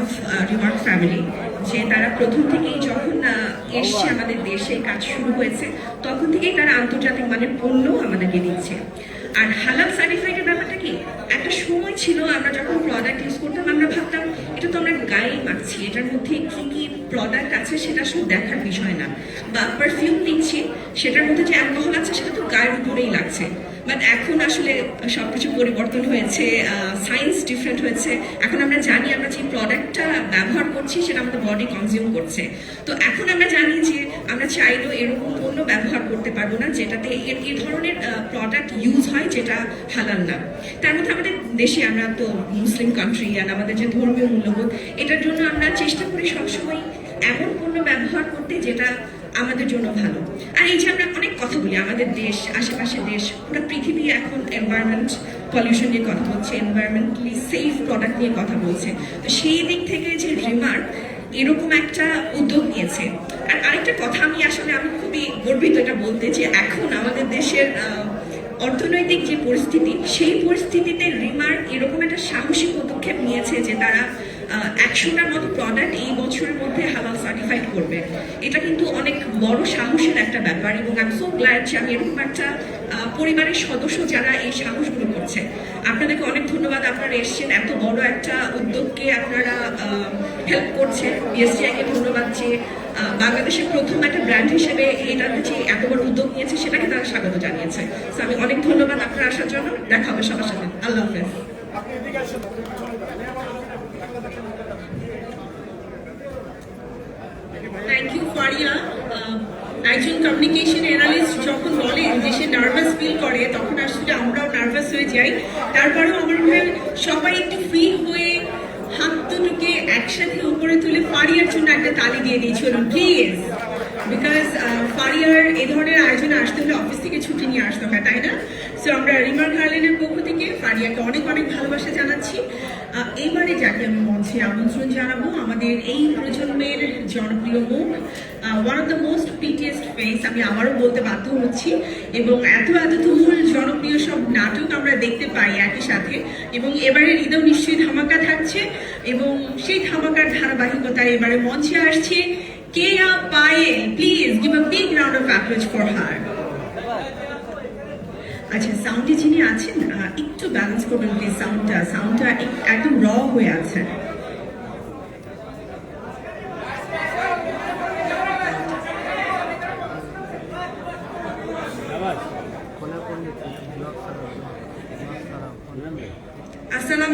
Of remark family যে তারা প্রথম থেকেই যখন এসছে আমাদের দেশে কাজ শুরু হয়েছে তখন থেকেই তারা আন্তর্জাতিক মানের পণ্য আমাদেরকে দিচ্ছে। আর হালাল সার্টিফাইডের ব্যাপারটা কি? একটা সময় ছিল আমরা যখন প্রোডাক্ট ইউজ করতাম আমরা ভাবতাম এটা তো আমরা গায়ে মাখছি এটার মধ্যে কি কি প্রোডাক্ট আছে সেটা শুধু দেখার বিষয় না। বা পারফিউম নিচ্ছি সেটার মধ্যে যে অ্যালকোহল আছে সেটা তো গায়ের উপরেই লাগছে। বাট এখন আসলে সবকিছু পরিবর্তন হয়েছে সায়েন্স ডিফারেন্ট হয়েছে। এখন আমরা জানি আমরা যে প্রোডাক্টটা ব্যবহার করছি, সেটা আমাদের বডি কনজিউম করছে। তো এখন আমরা জানি যে আমরা চাইলেও এরকম পণ্য ব্যবহার করতে পারব না, যেটাতে এই ধরনের প্রোডাক্ট ইউজ হয় যেটা হালাল না। তার মধ্যে আমাদের দেশে আমরা তো মুসলিম কান্ট্রি আর আমাদের যে ধর্মীয় মূল্যবোধ, এটার জন্য আমরা চেষ্টা করি সবসময় এমন পণ্য ব্যবহার করতে যেটা আমাদের জন্য ভালো। আর এই যে আমরা অনেক কথা বলি, আমাদের দেশ, আশেপাশে দেশ, পুরো পৃথিবী এখন এনভায়রনমেন্ট পলিউশন নিয়ে কথা বলছে এনভায়রনমেন্টালি সেফ প্রোডাক্ট নিয়ে কথা বলছে। তো সেই দিক থেকে যে রিমার্ক এরকম একটা উদ্যোগ নিয়েছে। আর আরেকটা কথা আমি আসলে আমি খুবই গর্বিত এটা বলতে যে এখন আমাদের দেশের অর্থনৈতিক যে পরিস্থিতি, সেই পরিস্থিতিতে রিমার্ক এরকম একটা সাহসী পদক্ষেপ নিয়েছে যে তারা একশোটার মতো প্রোডাক্ট এই বছরের মধ্যে হালাল সার্টিফাইড করবে। এটা কিন্তু অনেক বড় সাহসের একটা ব্যাপার এবং আমি সো গ্ল্যাড যে আমি এরকম একটা পরিবারের সদস্য যারা এই সাহসগুলো করছে। আপনাদেরকে অনেক ধন্যবাদ, আপনারা এসেছেন, এত বড় একটা উদ্যোগকে আপনারা হেল্প করছেন। বিএসটিআইকে ধন্যবাদ যে বাংলাদেশের প্রথম একটা ব্র্যান্ড হিসেবে এটা যে এত বড় উদ্যোগ নিয়েছে, সেটাকে তারা স্বাগত জানিয়েছে। তো আমি অনেক ধন্যবাদ আপনারা আসার জন্য। দেখা হবে সবার সাথে আল্লাহ হাফেজ। আহ, একজন কমিউনিকেশন অ্যানালিস্ট যখন বলেন যে সে নার্ভাস ফিল করে তখন আসলে আমরাও নার্ভাস হয়ে যাই। তারপরেও আমার মনে হয় সবাই একটু ফ্রি হয়ে হাত দুটোকে একসাথে উপরে তুলে ফারিয়ার জন্য একটা তালি দিয়ে দিয়েছিল প্লিজ বিকজ ফারিয়ার এ ধরনের আয়োজনে আসতে হলে অফিস থেকে ছুটি নিয়ে আসতে হয় তাই না? সো আমরা রিমার গার্লেনের পক্ষ থেকে ফারিয়াকে অনেক অনেক ভালোবাসা জানাচ্ছি। এবারে যাকে আমি মঞ্চে আমন্ত্রণ জানাব আমাদের এই প্রজন্মের জনপ্রিয় মুখ one of the most prettiest face আমি আবারও বলতে বাধ্য হচ্ছি এবং এত এত তুমুল জনপ্রিয় সব নাটক আমরা দেখতে পাই একই সাথে। এবং এবারের ঈদেও নিশ্চয়ই ধামাকা থাকছে এবং সেই ধামাকার ধারাবাহিকতায় এবারে মঞ্চে আসছে Keya Payel please give a big round of applause for her আচ্ছা সাউন্ডে যিনি আছেন একটু ব্যালেন্স করবেন প্লিজ সাউন্ডটা সাউন্ডটা একদম র হয়ে আছে। আসসালাম